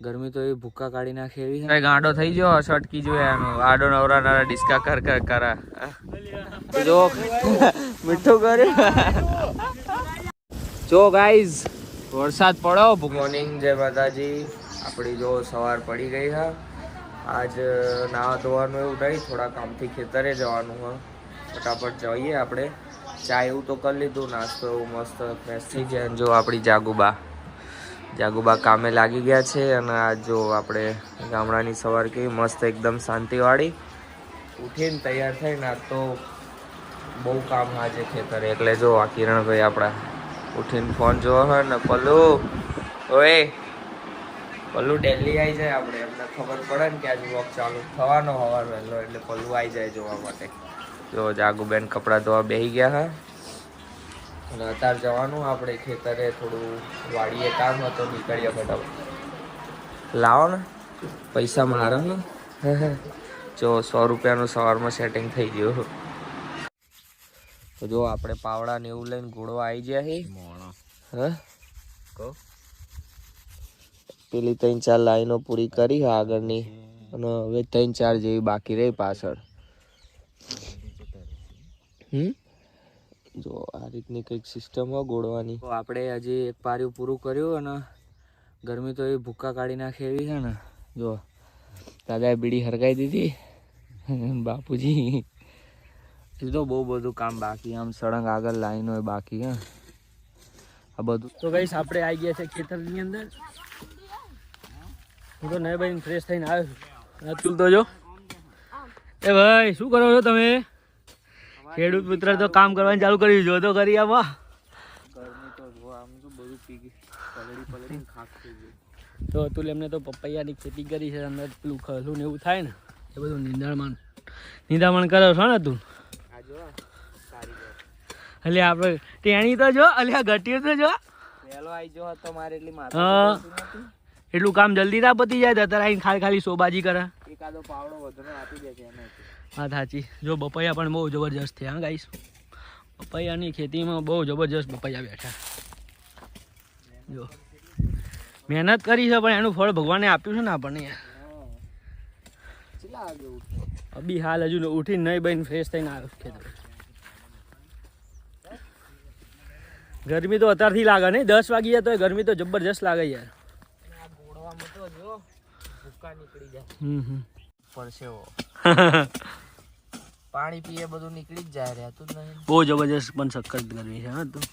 ગરમી તો એ ભૂક્કા કાઢી નાખે એવી છે. ગાંડો થઈ ગયો સટકી જોઈએ એનો આડો નવરા નવરા ડિસ્કા કર કર કરા. જો મીઠું કર્યું. જો ગાઈઝ વરસાદ પડો ગુડ મોર્નિંગ જય માતાજી. આપણી જો સવાર પડી ગઈ હા. આજ નાવા ધોવાનું એવું નહીં થોડા કામથી ખેતરે જવાનું હા. ફટાફટ જઈએ આપણે. ચા એવું તો કરી લીધું નાસ્તો એવું મસ્ત ફ્રેશ થઈ જાય જો આપણી જાગુબા. જાગુબા કામે લાગી ગયા છે અને આજ જો આપણે ગામડાની સવાર કેવી મસ્ત એકદમ શાંતિવાળી ઉઠીને તૈયાર થઈને આ તો બહુ કામ આજે ખેતરે. એટલે જો આ કિરણભાઈ આપણા ઉઠીને ફોન જોવો હોય ને પલ્લુ ઓય પલ્લુ ડેલી આવી જાય આપણે. એમને ખબર પડે ને કે આજે વોક ચાલુ થવાનો હવાર વહેલો, એટલે પલ્લુ આવી જાય જોવા માટે. જો જાગુબેન કપડાં ધોવા બેસી ગયા હા. અને અત્યારે જવાનું આપણે ખેતરે થોડું વાડીએ કામ હતો નીકળીએ ફટાફટ. લાવો ને પૈસા મારો ને. જો સો રૂપિયાનું સવારમાં સેટિંગ થઈ ગયું. તો જો આપણે પાવડા ને એવું લઈને ઘોડો આવી ગયા હે. હે? પેલી ત્રણ ચાર લાઈનો પૂરી કરી આગળની અને હવે ત્રણ ચાર જેવી બાકી રહી પાછળ. હમ? જો આ રીતની કંઈક સિસ્ટમ હોય ગોળવાની. આપણે હજી એક પાર્યું પૂરું કર્યું અને ગરમી તો એ ભૂક્કા કાઢી નાખે એવી છે ને. જો, દાદાએ બીડી હરગાઈ દીધી. બાપુજી. એ તો બહુ બધું કામ બાકી, આમ સળંગ આગળ લાઈન હોય બાકી, હા. આ બધું. તો ગઈશ આપણે આવી ગયા છે ખેતરની અંદર. હું તો નહીં ભાઈ ફ્રેશ થઈને આવ્યો છું. તો જો. એ ભાઈ, શું કરો છો તમે? ખેડૂત મિત્ર તો કામ કરવાનું ચાલુ કરી જો તો કરી આવા. તો અતુલ એમને તો પપૈયાની ખેતી કરી છે અંદર પેલું ખલું ને એવું થાય ને એ બધું નિંદામણ નિંદામણ કરો છો ને તું? એટલે આપણે ટેણી તો જો અલ્યા ઘટ્યું તો જો. એટલી એટલું કામ જલ્દી ના પતી જાય અત્યારે આવીને ખાલી ખાલી સોબાજી કરે. એકાદો પાવડો વધુ આપી દે છે હા સાચી. જો બપૈયા પણ બહુ જબરજસ્ત છે હા ગાઈશ પપૈયાની ખેતીમાં બહુ જબરજસ્ત બપૈયા બેઠા. જો. મહેનત કરી છે પણ એનું ફળ ભગવાને આપ્યું છે ને આપણને ઉઠે અબી હાલ હજુ ઉઠીને નહીં બહીને ફ્રેશ થઈને આવ્યો ખેતર. ગરમી તો અત્યારથી લાગે નહીં દસ વાગી તો ગરમી તો જબરજસ્ત લાગે યાર. નીકળી જાય. હમ હમ. પરસેવો પાણી પીએ બધું નીકળી જ જાય રહેતું જ નહીં. બહુ જબરજસ્ત પણ સખત ગરમી છે હા તું.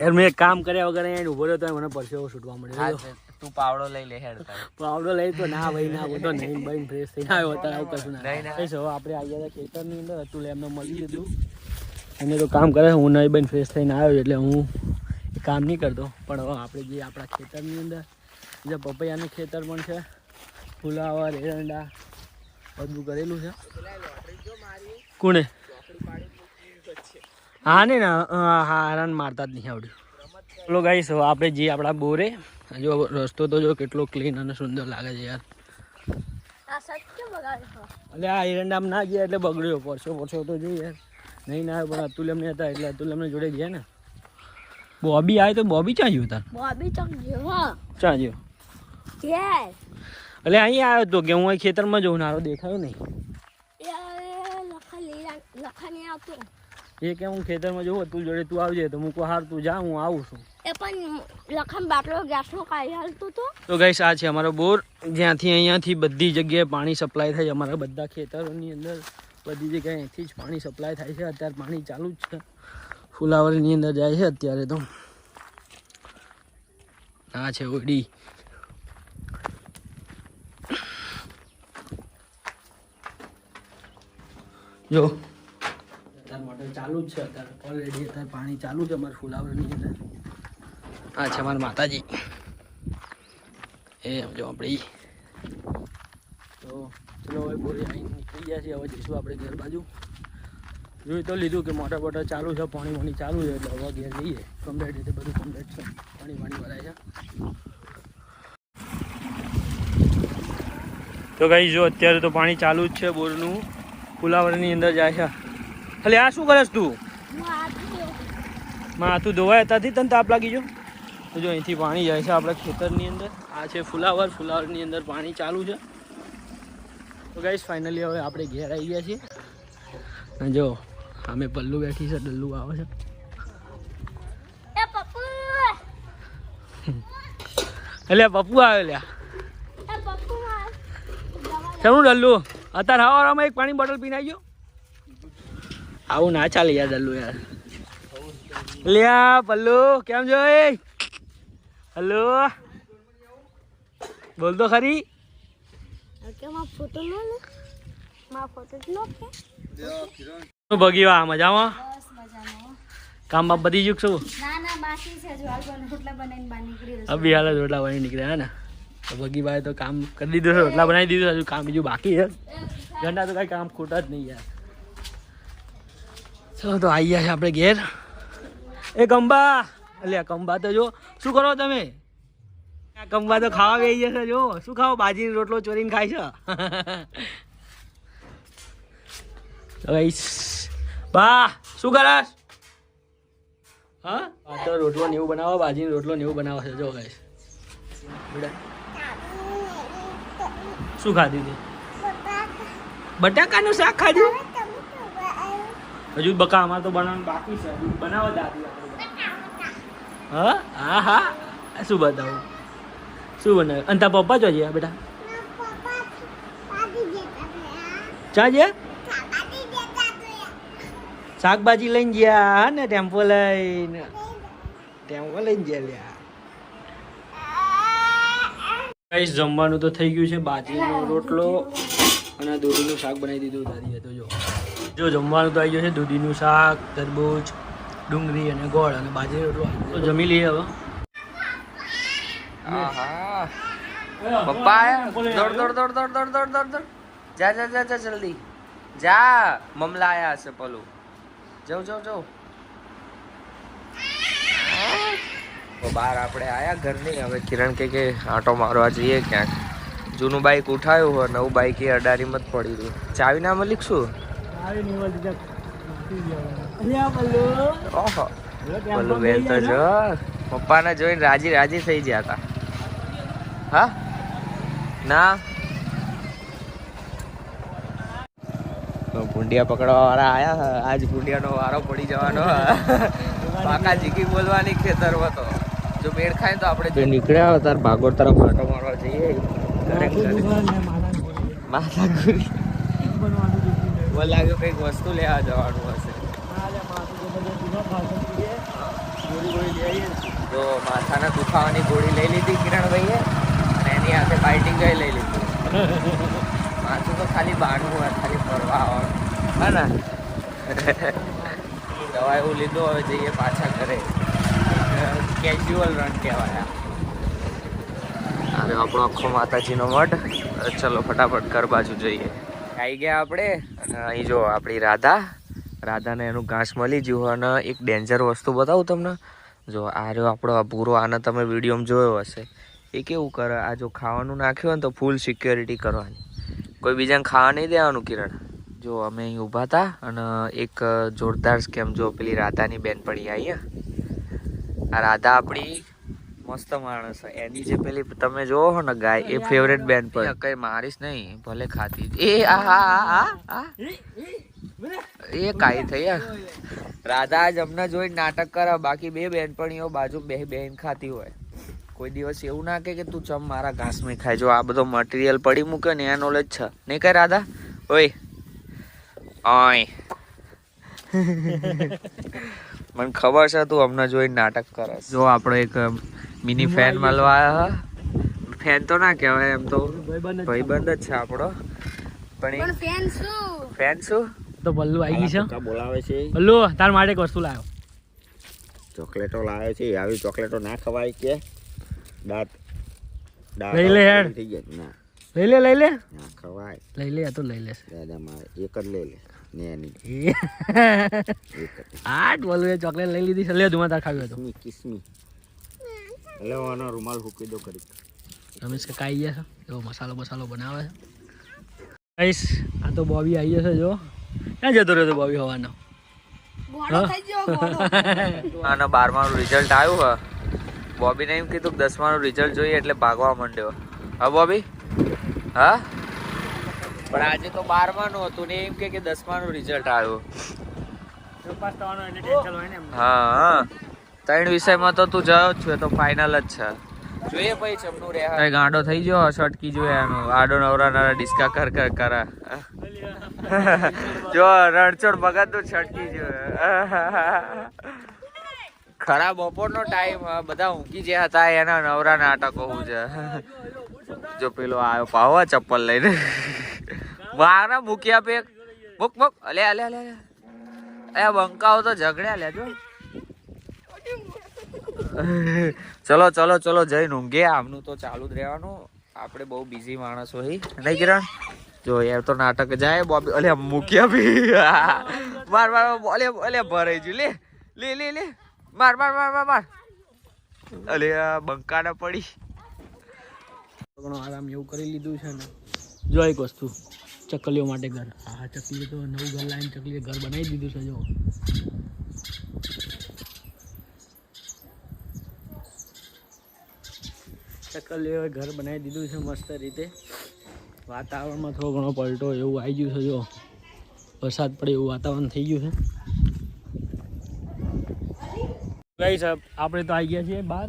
યાર મેં કામ કર્યા વગર અહીંયા ઊભો રહ્યો તો મને પરસેવો છૂટવા મળ્યો. તું પાવડો લઈ લે હેડ પાવડો લઈ તો ના ભાઈ ના બધો નહીં ભાઈ ફ્રેશ થઈને આવ્યો અત્યારે આવું કશું ના હવે આપણે આવી ગયા ખેતરની અંદર હતું લે એમને મળી લીધું. એમને તો કામ કરે હું નહીં ભાઈ ફ્રેશ થઈને આવ્યો એટલે હું કામ નહીં કરતો. પણ હવે આપણે જે આપણા ખેતરની અંદર જે પપૈયાનું ખેતર પણ છે ફુલાવર એરંડા બધું કરેલું છે. કોણે? હા ને ના હા હા મારતા જ નહીં આવડ્યું ચલો ગાઈશ હવે આપણે જે આપણા બોરે. જો રસ્તો તો જો કેટલો ક્લીન અને સુંદર લાગે છે યાર. એટલે આ એરંડામાં ના ગયા એટલે બગડ્યો પરસો પરસો તો જોઈએ યાર. નહીં ના આવ્યો પણ અતુલ એમને હતા એટલે અતુલ એમને જોડે ગયા ને. બોબી આવે તો બોબી ક્યાં ગયો તાર? ગયો Yes. એટલે અહીંયા આવ્યો તો કે હું અહીં ખેતરમાં જઉં નારો દેખાયો નહીં. આવતું એ કે હું ખેતરમાં જઉં તું જોડે તું આવજે તો હું હાર તું જા હું આવું છું. એ પણ લખન બાટલો ગેસનો કાઈ હાલતો તો? તો ગાઈસ આ છે અમારો બોર. જ્યાંથી અહીંયાથી બધી જગ્યાએ પાણી સપ્લાય થાય છે. અમારા બધા ખેતરોની અંદર બધી જગ્યાએ અહીંથી જ પાણી સપ્લાય થાય છે. અત્યારે પાણી ચાલુ જ છે. ફુલાવરની અંદર જાય છે અત્યારે તો. આ છે ઓડી. જો. ચાલુ જ છે અત્યારે. ઓલરેડી અત્યારે પાણી ચાલુ છે અમારે ફુલાવરની અંદર આ છે અમારા માતાજી. એ સમજો આપણે. તો ચલો હવે બોરી અહીં નીકળી ગયા છીએ. હવે જઈશું આપણે ઘર બાજુ. જોઈ તો લીધું કે મોટા મોટા ચાલુ છે પાણી વાણી ચાલુ છે એટલે હવે ઘેર જઈએ. કમ્પ્લેટ રીતે બધું કમ્પ્લેટ છે. પાણી વાણી ભરાય છે. તો કઈ જો અત્યારે તો પાણી ચાલુ જ છે બોરનું. ફુલાવરની અંદર જાય છે. એટલે આ શું કરસ તું? માથું ધોવાય ત્યાંથી તને તાપ લાગી જો જો અહીંથી પાણી જાય છે આપણા ખેતરની અંદર. આ છે ફુલાવર. ફુલાવરની અંદર પાણી ચાલુ છે. તો ગાઈશ ફાઇનલી હવે આપણે ઘેર આવી ગયા છીએ. અને જો અમે પલ્લુ બેઠી છે ડલ્લુ આવે છે. એટલે પપ્પુ! આવે લ્યા. શેનું ડલ્લુ? અત્યારે હવારમાં એક પાણી બોટલ પીને આવી ગયો. આવું ના ચાલે યાર ડલ્લુ યાર. લ્યા પલ્લુ કેમ છો એ? હલો? બોલ તો ખરી. ભગી વા મજામાં? કામ બાપ બધી જુક છે. રોટલા. અભી હાલ બની નીકળ્યા હે ને? તો ભગી ભાઈ તો કામ કરી દીધું રોટલા બનાવી દીધું હજુ કામ બીજું બાકી છે. ઘરના તો કઈ કામ ખોટા જ નહીં યાર. ચલો તો આવી ગયા છે આપણે ઘેર. એ કંબા. એટલે કંબા તો જો, શું કરો તમે? કંબા તો ખાવા બેસી જશે, જો. શું ખાઓ? બાજીનો રોટલો ચોરીને ખાય છે? બા, શું કરસ? હા? તો રોટલો નેવું બનાવો બાજીનો રોટલો ને એવું બનાવો છે, જો ગાઈસ શું ખાધી બટાકાનું શાક ખાધું? હજુ બકા, અમારે તો બનાવવાનું બાકી છે. હજુ દાદી હા? હા હા. શું બતાવું? શું બનાવે અને તારા પપ્પા જો છે બેટા. ચા છે શાકભાજી લઈને ગયા, હા ને? ટેમ્પો લઈને. ટેમ્પો લઈને ગયા લ્યા. ગાઈસ જમવાનું તો થઈ ગયું છે. બાજરીનો રોટલો અને દૂધીનું શાક બનાવી દીધું દાદી તો જો. જો જમવાનું તો આવી ગયું છે દૂધીનું શાક તરબૂચ ડુંગળી અને ગોળ અને બાજરી રોટલો. તો જમી લઈએ હવે. પપ્પા દોડ દોડ દોડ દોડ દોડ દોડ દોડ દોડ. જા જા જા જા જલ્દી. જા મમલા આયા હશે પેલું. જવ જાઉં જાઉં તો બહાર આપણે આયા ઘરની. હવે કિરણ કે કે આંટો મારવા જઈએ ક્યાંક. જૂનું બાઈક ઉઠાયું હોય નવું બાઈક એ અડારીમાં જ પડી રહ્યું. ચાવી ના મળી શું? ઓહો. બેન તો જો. પપ્પાને જોઈને રાજી રાજી થઈ ગયા હતા હા? ના? તો ભૂંડિયા પકડવા વાળા આયા. હે. આજ ભૂંડિયાનો વારો પડી જવાનો. પાકા જીકી બોલવાની ખેતર હતો જો મેળ ખાય તો આપણે જો નીકળ્યા હોય તાર ભાગોળ તરફ આંટો મારવા જઈએ. માથા ગુરી મને લાગ્યું કંઈક વસ્તુ લેવા જવાનું હશે. તો માથાના દુખાવાની ગોળી લઈ લીધી કિરણભાઈએ અને એની હાથે બાઇટિંગ લઈ લીધી. માથું તો ખાલી બાણું હોય ખાલી ફરવા આવવાનું. હા ને? દવા એવું લીધું હવે જઈએ પાછા ઘરે. કેઝ્યુઅલ રન કહેવાય. અને આપણો આખો માતાજીનો મઠ ચલો ફટાફટ ઘર બાજુ જઈએ. આવી ગયા આપણે. અહીં જો આપણી રાધા. રાધાને એનું ઘાસ મળી ગયું અને એક ડેન્જર વસ્તુ બતાવું તમને. જો આ રહ્યો આપણો પૂરો આને તમે વિડીયોમાં જોયો હશે. એ કેવું કરે? આ જો ખાવાનું નાખ્યું હોય ને તો ફૂલ સિક્યોરિટી કરવાની. કોઈ બીજાને ખાવા નહીં દેવાનું કિરણ. જો અમે અહીં ઊભા હતા અને એક જોરદાર સ્કેમ જો પેલી રાધાની બેનપણી આવી આ રાધા આપણી મસ્ત માણસ એની જે પેલી તમે જોવો છો ને ગાય એ ફેવરેટ બેન પર. કઈ મારીશ નહીં ભલે ખાતી એ આ આ આ આ એ કાઈ થઈ રાધા આજ અમને જોઈ નાટક કરે બાકી બે બેનપણીઓ બાજુ બે બેન ખાતી હોય. કોઈ દિવસ એવું ના કે કે તું ચમ મારા ઘાસમાં ખાય. જો આ બધો મટીરિયલ પડી મૂકે ને એ નોલેજ છે. નહીં કઈ રાધા? ઓય. ઓય. મને ખબર છે તું અમને જોઈ નાટક કરે જો આપણો એક મિની ફેન મળવા આવ્યો. ફેન તો ના કહેવાય એમ તો. ભાઈબંધ જ છે આપણો. પણ ફેન શું? ફેન શું? તો બલ્લુ આવી ગઈ છે. બોલાવે છે. બલ્લુ તાર માટે એક વસ્તુ લાવ્યો. ચોકલેટો લાવે છે. આવી ચોકલેટો ના ખવાય કે. દાંત. લઈ લે હેડ. થઈ ગયા. ના. લઈ લે લઈ લે. ના ખવાય. લઈ લે આ તો લઈ લેશે. દાદા મારે એક જ લઈ લે. આઠ બોલું ચોકલેટ લઈ લીધી છે. લે તું તાર ખાવી હતો કિસમી. એટલે હું આનો રૂમાલ ફૂકી દો કરી રમેશ કાકા આવી ગયા છે. એવો મસાલો મસાલો બનાવે છે. ગાઈસ આ તો બોબી આવી જશે જો. ક્યાં જતો રહ્યો તો બોબી હવાનો? આના બારમાનું રિઝલ્ટ આવ્યું હ. બોબીને એમ કીધું કે દસમાનું રિઝલ્ટ જોઈએ એટલે ભાગવા માંડ્યો. હા બોબી? હા? પણ આજે તો બારમાનું હતું ને એમ કે કે દસમાનું રિઝલ્ટ આવ્યું. પાસ થવાનો એટલે ટેન્શન હોય ને એમ. હા હા. ત્રણ વિષયમાં તો તું જયો જ છું તો ફાઇનલ જ છે. જોઈએ પછી ચમનું રે ગાંડો થઈ ગયો અટકી જોઈએ એનો આડો નવરા નારા ડિસ્કા કર કર કરા. જો રણછોડ ભગતનું છટકી જોઈએ ખરા બપોરનો ટાઈમ બધા ઊંઘી જે હતા એના નવરા નાટકો હું છે. જો પેલો આવ્યો પાવા ચપ્પલ લઈને. મારા મૂકી આપે મૂક મૂક. અલે અલે અલે અલે. બંકાઓ તો ઝઘડ્યા લેજો ચલો ચલો ચલો જઈને ઊંઘે આમનું તો ચાલુ જ રહેવાનું. આપણે બહુ બિઝી માણસો હોય. નહીં કિરણ? જો યાર તો નાટક જાય. બોબી અલે મૂક્યા ભી માર માર અલે અલે ભરાઈ ગયું. લે લે લે લે. માર માર માર માર માર. અલે આ બંકાને પડી. ઘણો આરામ એવું કરી લીધું છે ને. જો એક વસ્તુ ચકલીઓ માટે ઘર. હા ચકલી તો નવું ઘર લાવીને ચકલીએ ઘર બનાવી દીધું છે જો. ચકલીઓએ ઘર બનાવી દીધું છે મસ્ત રીતે. વાતાવરણમાં થોડો ઘણો પલટો એવું આવી ગયું છે જો. વરસાદ પડે એવું વાતાવરણ થઈ ગયું છે. ગઈ સાહેબ આપણે તો આવી ગયા છીએ બહાર.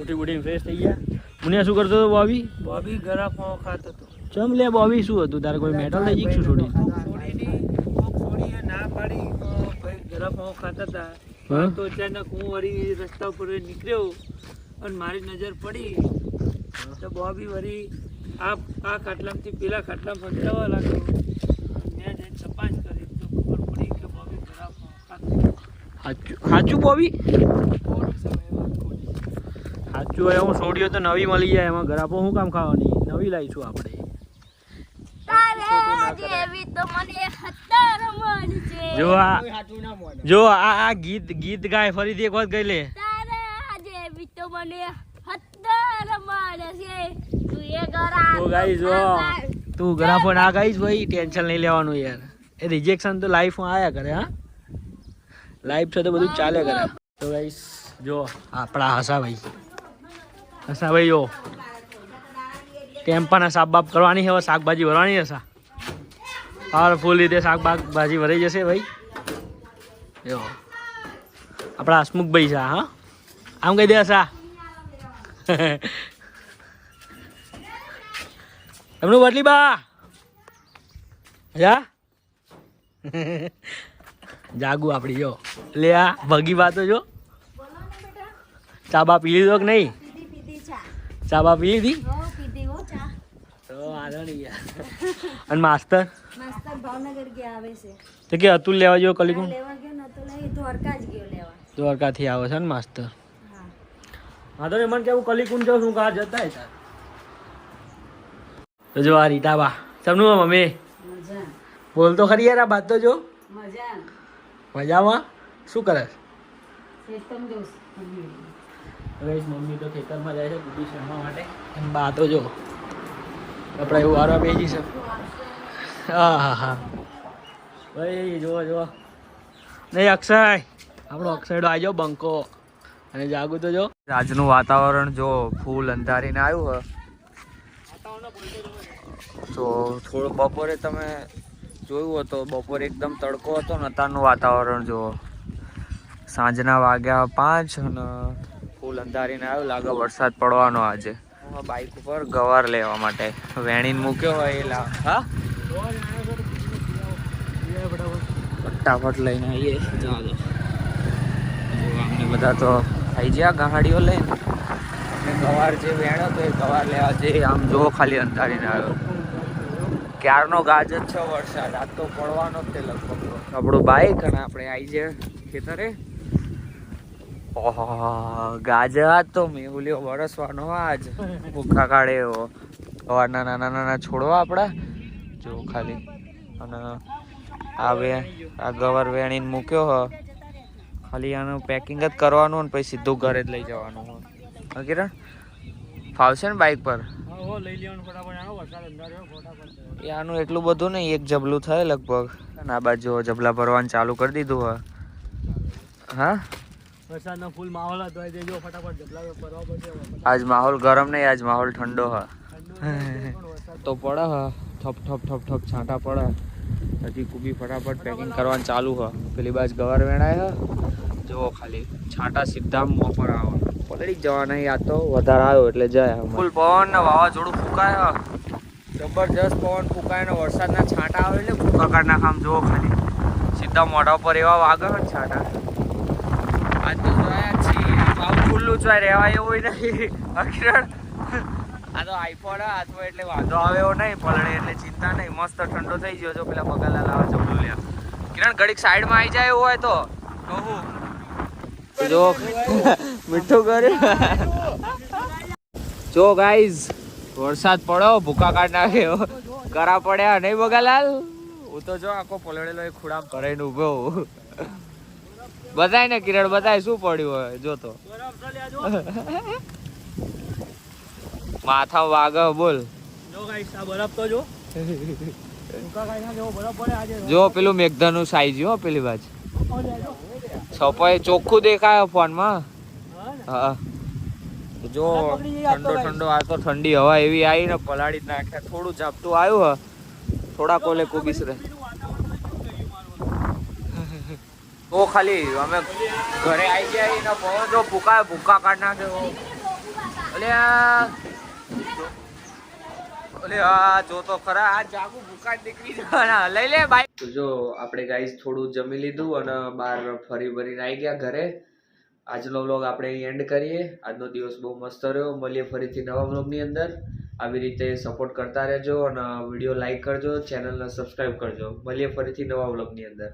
ઉઠી ઉઠીને ફ્રેશ થઈ ગયા. મને શું કરતો હતો બોબી? બોબી પાવ ખાતો હતો. ચમ લે બોબી શું હતું? તારે કોઈ મેટલ લઈ જીક થોડી છોડી? છોડીની ના પાડી તો ભાઈ ખાતા હતા. તો અચાનક હું વળી રસ્તા ઉપર નીકળ્યો. અને મારી નજર પડી તો બોબી વળી આ આ ખાટલામાંથી પેલા ખાટલામાં ફંટાવા લાગ્યો. મેં જઈને તપાસ કરી તો ખબર પડી કે બોબી ખરાબ સાચું સાચું બોબી સાચું હોય હું છોડ્યો તો નવી મળી જાય એમાં ગરાપો શું કામ ખાવાની? નવી લાવીશું આપણે. તારે જેવી તો મને હત્તર મળશે જો આ જો આ આ ગીત ગીત ગાય ફરીથી એક વખત ગઈ લે. તો મને હત્તર મળશે તું એ ગરા તો જો. તું ગરાફો ના ગાઈશ ભાઈ ટેન્શન નહીં લેવાનું યાર. એ રિજેક્શન તો લાઈફમાં આયા કરે હા? લાઈફ છે તો બધું ચાલે કરે. તો ગાઈસ જો આપણા હસાભાઈ. હસાભાઈ જો. ટેમ્પાના સાપ બાપ કરવાની હવે શાકભાજી ભરવાની હશે પાવરફુલ રીતે શાકભાજી ભરાઈ જશે ભાઈ. જો. આપણા હસમુખભાઈ છે હા? આમ કહી દે હસા એમનું બદલી બા. જા. જાગુ આપડી જો. લે આ ભગી વાતો જો. ચાબા પી લીધો કે નહીં? ચાબા પી લીધી? અને માસ્તર માસ્તર ભાવનગર ગયા આવે છે તો કે અતુલ લેવા જેવો કલી લેવા ગયો નતો લઈ દ્વારકા જ ગયો લેવા. દ્વારકાથી આવે છે ને માસ્તર? હા તો મને કેવું કલી કુંડ શું કા જતા તો જો આ રીટાબા. તમને મમ્મી? મજા. બોલ તો ખરી યાર આ બાત તો જો. મજા. મજામાં? શું કરે? મમ્મી તો ખેતરમાં જાય છે ગુડી શરમા માટે. એમ બા તો જો. આપણે એવું વારવા બેસી છે. હા હા હા. ભાઈ જુઓ જુઓ. નહીં અક્ષય. આપણો અક્ષય આવી જાઓ બંકો. અને જાગુ તો જો. આજનું વાતાવરણ જો ફૂલ અંધારીને આવ્યું હોય. તો થોડું બપોરે તમે જોયું હતો બપોરે એકદમ તડકો હતો ને અત્યારનું વાતાવરણ જુઓ સાંજના વાગ્યા પાંચ અને ફૂલ અંધારીને આવ્યું. લાગે વરસાદ પડવાનો આજે. બાઇક ઉપર ગવાર લેવા માટે વેણીને મૂક્યો હોય એ લા હા? ફટાફટ લઈને આવીએ. અમને બધા તો આવી ગયા ગાડીઓ લઈને. અને ગવાર જે વેણ તો એ ગવાર લેવા જે આમ જો ખાલી અંધારીને આવ્યો. ક્યારનો ગાજ જ છે વરસાદ. આ તો પડવાનો જ તે લગભગ. આપણું બાઈક અને આપણે આવી જાય ખેતરે. ઓહો, ગાજ આજ તો મેહુલ્યો વરસવાનો આજ. ભૂખા કાઢે એવો. ગવારના નાના નાના છોડવા આપણા. જો ખાલી. અને આ વે આ ગવર વેણીને મૂક્યો હ. ખાલી આનું પેકિંગ જ કરવાનું ને પછી સીધું ઘરે જ લઈ જવાનું હોય. કિરણ? ફાવશે ને બાઇક પર? આનું એટલું બધું નહીં એક જબલું થાય લગભગ. અને આ બાજુ જબલા ભરવાનું ચાલુ કરી દીધું હોય. હા? વરસાદનો ફૂલ માહોલ હતો એ જો ફટાફટ જબલા ફરવા પડશે આજ માહોલ ગરમ નહીં આજ માહોલ ઠંડો હા તો પડે હ. ઠપ ઠપ ઠપ ઠપ છાંટા પડે. હજી કુબી ફટાફટ પેકિંગ કરવાનું ચાલુ હ પેલી બાજ ગવાર વેણાય હ જુઓ ખાલી છાંટા સીધા મોં પર આવે. પલળી જવાના યાદ તો વધારે આવ્યો એટલે જાય ફૂલ પવન ને વાવાઝોડું ફૂંકાય જબરજસ્ત પવન ફૂંકાય ને વરસાદના છાંટા આવે એટલે ફૂંકા કાઢ નાખ આમ જુઓ ખાલી. સીધા મોઢા પર એવા વાગે ને છાંટા. આજ તો જોયા છીએ. આવું ખુલ્લું જોઈ રહેવાય એવું નહીં. અખિરણ આ તો આઈફોન હાથમાં એટલે વાંધો આવે એવો નહીં પલળે એટલે ચિંતા નહીં. મસ્ત ઠંડો થઈ ગયો જો પેલા બગાલા લાવે ચપલું લ્યા કિરણ ઘડીક સાઈડમાં આવી જાય એવું હોય તો. કહું જો મીઠું કર્યું. જો ગાઈઝ વરસાદ પડ્યો ભૂકા કાઢ નાખ્યો. કરા પડ્યા નહીં બગાલાલ? હું તો જો આખો પલળેલો એ ખુડામ કરાઈને ઊભો બતાય ને કિરણ બતાય શું પડ્યું હોય? જો તો. માથા વાગે બોલ. જો ગાઈસ આ બરફ તો જો. ના જો પેલું મેઘધાનું સાઈઝ હો પેલી બાજ. ઓલે ચોખ્ખું દેખાય ફોનમાં હા હા જો ઠંડો ઠંડો આ તો ઠંડી હવા એવી આવી ને પલાળી નાખ્યા થોડું ઝાપટું આવ્યું હ થોડા કોલે કુબીસ રહે તો ખાલી અમે ઘરે આવી ગયા ને પવન જો ભૂકા ભૂકા કાઢ નાખ્યો અલે આ અલે આ જો તો ખરા, આ જાગુ ભૂકા જવાના. લઈ લે બાઈક જો, આપણે ગાઈસ થોડું જમી લીધું અને બહાર ફરી ભરીને આવી ગયા ઘરે. આજનો વ્લોગ આપણે એન્ડ કરીએ. આજનો દિવસ બહુ મસ્ત રહ્યો. મળીએ ફરીથી નવા વ્લોગની અંદર. આવી રીતે સપોર્ટ કરતા રહેજો અને વીડિયો લાઈક કરજો. ચેનલને સબસ્ક્રાઈબ કરજો. મળીએ ફરીથી નવા વ્લોગની અંદર.